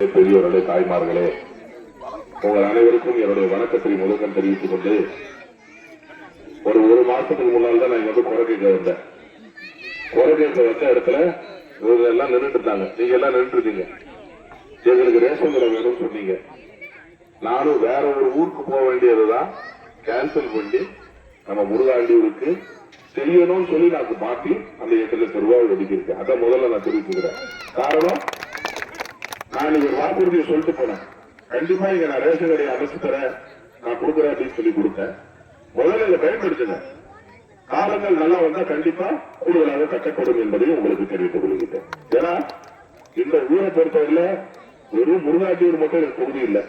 பெரியவர்களே தாய்மார்களே உங்கள் அனைவருக்கும் என்னுடைய வணக்கத்தை முதற்கண் தெரிவித்துக் கொண்டு ஒரு ஒரு மாசத்துக்கு முன்னால் தான் நான் இங்க வந்து குறை கேட்க வந்தேன். குறை கேட்க வந்த இடத்துல இவங்க எல்லாம் நின்றுட்டு இருந்தாங்க. நீங்க எல்லாம் நின்றுட்டு இருக்கீங்க. எங்களுக்கு ரேஷன் கடை வேணும்னு சொன்னீங்க. நானும் வேற ஒரு ஊருக்கு போக வேண்டியதுதான். கேன்சல் பண்ணி நம்ம முருகாண்டியூருக்கு செய்யணும்னு சொல்லி நான் மாத்தி அந்த எட்டு லட்சம் ரூபாய் ஒதுக்கியிருக்கேன் அதான் முதல்ல நான் தெரிவிச்சுக்கிறேன். காரணம் நான் இங்க வாக்குறுதியை சொல்லிட்டு போனேன். கண்டிப்பா இங்க நான் ரேஷன் கடையை அமைச்சு தரேன். நான் கொடுக்குறேன் அப்படின்னு சொல்லி கொடுத்தேன். முதல்ல இதை பயன்படுத்துங்க காலங்கள் நல்லா வந்தா கண்டிப்பா கூடுதலாக கட்டப்படும் என்பதையும் உங்களுக்கு தெரிவித்துக் கொள்கிறேன் ஏன்னா இந்த ஊரை பொறுத்தவரையில வெறும் முருகாட்டியூர் மட்டும் எனக்கு தொகுதி இல்லை.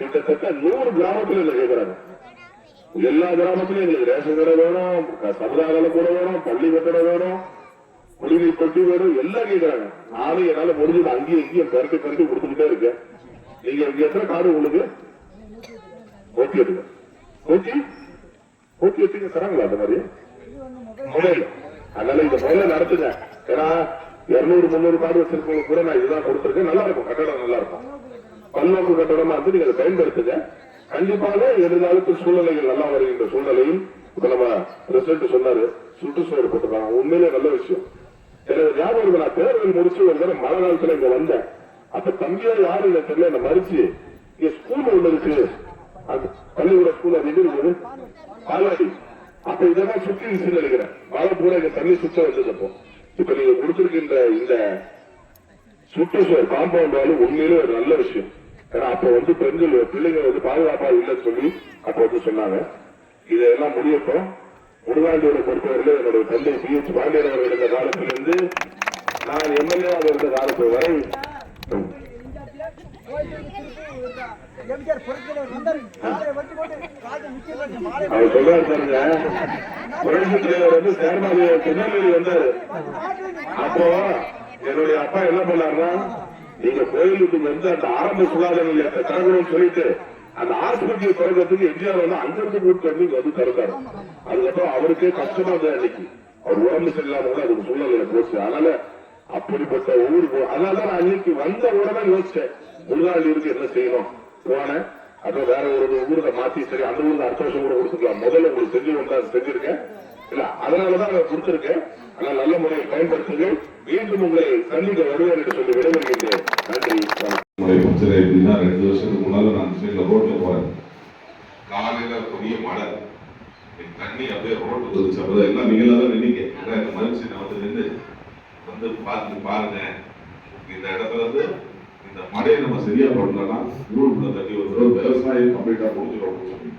கிட்டத்தட்ட நூறு கிராமத்துல என்ன கேட்கிறாங்க எல்லா கிராமத்திலும் எங்களுக்கு ரேஷன் கடை வேணும் சமுதாய கூட வேணும் பள்ளி கட்டடம் வேணும். குடிநீர் தொட்டி வேணும் எல்லாம் கேட்கறாங்க நானும் என்னால முடிஞ்சது அங்கேயும் இங்கேயும் பெருட்டி பெருட்டி கொடுத்துக்கிட்டே இருக்கேன். நீங்க இங்க எத்தனை காடு உங்களுக்கு? ஓகே எடுங்க. ஓகே ஓகே வச்சுங்க தராங்களா அந்த மாதிரி? மொபைல் அதனால இந்த முதல்ல நடத்துங்க. ஏன்னா இருநூறு முந்நூறு கார்டு வச்சிருக்கவங்க கூட நான் இதுதான் கொடுத்துருக்கேன். நல்லா இருக்கும். கட்டடம் நல்லா இருக்கும். பல்நோக்கு கட்டடமா வந்து நீங்க அதை பயன்படுத்துங்க. கண்டிப்பாக எதிர்காலத்து சூழ்நிலைகள் நல்லா வருகின்ற சூழ்நிலையும் இப்ப நம்ம பிரசிடண்ட் சொன்னாரு. சுற்றுச்சூழல் போட்டுருக்காங்க உண்மையிலே நல்ல விஷயம். எனக்கு ஞாபகம் நான் தேர்தல் முடிச்சு ஒரு தடவை மழை காலத்துல இங்க வந்தேன். அப்ப தம்பியா யாரு இல்ல தெரியல என்ன மறிச்சு. இங்க ஸ்கூல் ஒண்ணு இருக்கு. அந்த பள்ளிக்கூட ஸ்கூல் அது எது இருக்குது? பாலாடி. அப்ப இதெல்லாம் சுத்தி இருந்துச்சு நினைக்கிறேன். மழை பூரா இங்க தண்ணி சுத்த வந்தது இப்ப நீங்க கொடுத்திருக்கின்ற இந்த சுற்றுச்சூழல் காம்பவுண்ட் வாலு உண்மையிலே ஒரு நல்ல விஷயம். ஏன்னா அப்ப வந்து பெண்கள் பிள்ளைங்க வந்து பாதுகாப்பா இல்லைன்னு சொல்லி அப்ப வந்து சொன்னாங்க. இதெல்லாம் முடியட்டும். முருகாண்டியோட பொறுத்தவரையில் என்னுடைய தந்தை பி எச் பாண்டியன் அவர்கள் இருந்த காலத்திலிருந்து நான் எம்எல்ஏ இருந்த காலத்து வரை அவர் சொல்றாரு பாருங்க. புரட்சி தலைவர் வந்து சேர்மாதி திருநெல்வேலி வந்தாரு. அப்போ என்னுடைய அப்பா என்ன பண்ணாருன்னா நீங்க கோயிலுக்கு வந்து அந்த ஆரம்ப சுகாதார நிலையத்தை திறக்கணும்னு சொல்லிட்டு அந்த ஹாஸ்பிட்டல் திறக்கிறதுக்கு எம்ஜிஆர் வந்து அங்கிருந்து கூட்டு வந்து வந்து திறந்தாரு அதுக்கப்புறம் அவருக்கே கஷ்டமா இருந்தது அன்னைக்கு. அவர் உடம்பு சரியில்லாம கூட அதுக்கு சூழ்நிலை போச்சு. அதனால அப்படிப்பட்ட ஊருக்கு போ- அதனால தான் நான் அன்னைக்கு வந்த உடனே யோசிச்சேன். முருகாண்டியூருக்கு என்ன செய்யணும்? போனேன். அப்புறம் வேற ஒரு ஊருக்கு மாத்தி சரி அந்த ஊர்ல அடுத்த வருஷம் கூட கொடுத்துக்கலாம். முதல்ல உங்களுக்கு செஞ்சு வந்தா செஞ்சிருக்கேன். இல்ல அதனாலதான் நான் கொடுத்திருக்கேன். ஆனா நல்ல முறையை பயன்படுத்துங்கள். மீண்டும் உங்களை சந்திக்க வருவேன் என்று சொல்லி விடைபெறுகின்றேன் நன்றி வணக்கம். முறை பிரச்சனை எப்படின்னா ரெண்டு வருஷத்துக்கு முன்னால நான் சைட்ல ரோட்ல போறேன். காலையில பெரிய மழை. என் தண்ணி அப்படியே ரோட்டு வந்துச்சு. அப்பதான் எல்லாம் நீங்களா தான் நின்னீங்க ஏன்னா இந்த மனுஷன் நான் வந்து நின்று வந்து பார்த்து பாருங்க. இந்த இடத்துல வந்து இந்த மழையை நம்ம சரியா பண்ணலன்னா ஊருக்குள்ள தண்ணி வந்துடும் விவசாயம் கம்ப்ளீட்டா முடிஞ்சிடும் அப்படின்னு சொல்லி.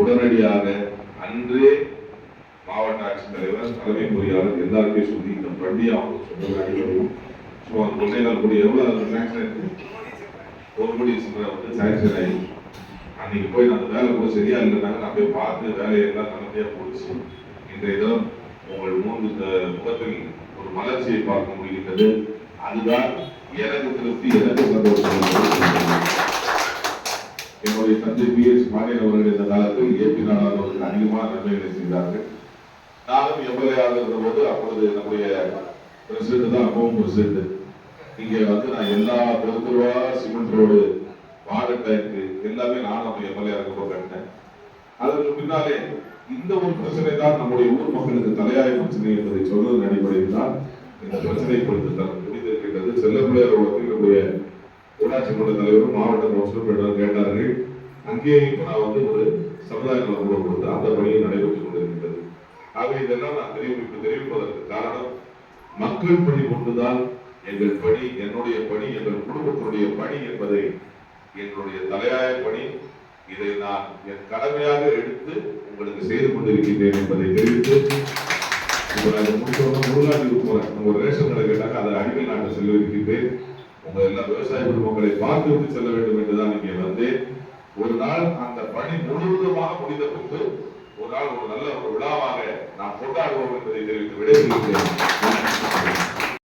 உடனடியாக அன்றே மாவட்ட ஆட்சித்தலைவர் தலைமை பொறியாளர் எல்லாருமே சொல்லி இந்த வண்டியை அவங்க சொந்த ஸோ அந்த ஒன்றே நாள் கூடிய எவ்வளோ இருக்கு? ஒரு மணி சில்லறை வந்து சாங்ஷன் ஆகிடுச்சு அன்னைக்கு போய் நான் அந்த வேலை கூட சரியா இல்லைனாங்க நான் போய் பார்த்து வேலையெல்லாம் நல்லபடியாக போச்சு இன்றைய தினம் உங்கள் மூன்று முகத்தில் ஒரு மலர்ச்சியை பார்க்க முடிகின்றது. அதுதான் எனக்கு திருப்தி எனக்கு சந்தோஷம். என்னுடைய தந்தை பி. எஸ். பாண்டியன் அவர்கள் இந்த காலத்தில் ஏபி நாடார் அவர்கள் அதிகமான நன்மைகளை செய்தார்கள். நானும் எம்எல்ஏ இருந்த போது அப்பொழுது நம்முடைய பிரசிடண்ட் தான் அப்பவும் பிரசிடண்ட் இங்க வந்து நான் எல்லா பொதுக்குழுவா சிமெண்ட் ரோடு வாட்டர் டேங்க் எல்லாமே நான் அப்படி எம்எல்ஏ இருக்கப்போ கட்டினேன் அதற்கு பின்னாலே இந்த ஒரு பிரச்சனை தான் நம்முடைய ஊர் மக்களுக்கு தலையாய பிரச்சனை என்பதை சொல்வதன் அடிப்படையில் தான் இந்த பிரச்சனை கொடுத்து தர முடிந்திருக்கின்றது. செல்லப்பிள்ளையார் வக்கீலுடைய ஊராட்சி மன்ற தலைவரும் மாவட்ட கவுன்சிலரும் கேட்டார்கள். அங்கேயும் இப்போ நான் வந்து ஒரு சமுதாய நல கொடுத்து அந்த பணியை நடைபெற்றுக் கொண்டிருக்கின்றது. ஆக இதெல்லாம் நான் தெரிவிப்பு தெரிவிப்பதற்கு காரணம் மக்கள் பணி கொண்டுதான் எங்கள் பணி என்னுடைய பணி எங்கள் குடும்பத்தினுடைய பணி என்பதை என்னுடைய தலையாய பணி. இதை நான் என் கடமையாக எடுத்து உங்களுக்கு செய்து கொண்டிருக்கின்றேன் என்பதை தெரிவித்து இப்போ நான் இதை முடிச்சோன்னா முருகாண்டிக்கு போறேன். நம்ம ஒரு ரேஷன் கடை கேட்டாங்க அதை அடிக்கல் நாட்டு செல்ல இருக்கின்றேன் உங்க எல்லா விவசாய குடும்பங்களை பார்த்து செல்ல வேண்டும் என்றுதான் இங்கே வந்தேன். ஒரு நாள் அந்த பணி முழுவதுமாக முடிந்த பின்பு ஒரு நாள் ஒரு நல்ல ஒரு விழாவாக நாம் கொண்டாடுவோம் என்பதை தெரிவித்து விடைபெறுகிறேன்.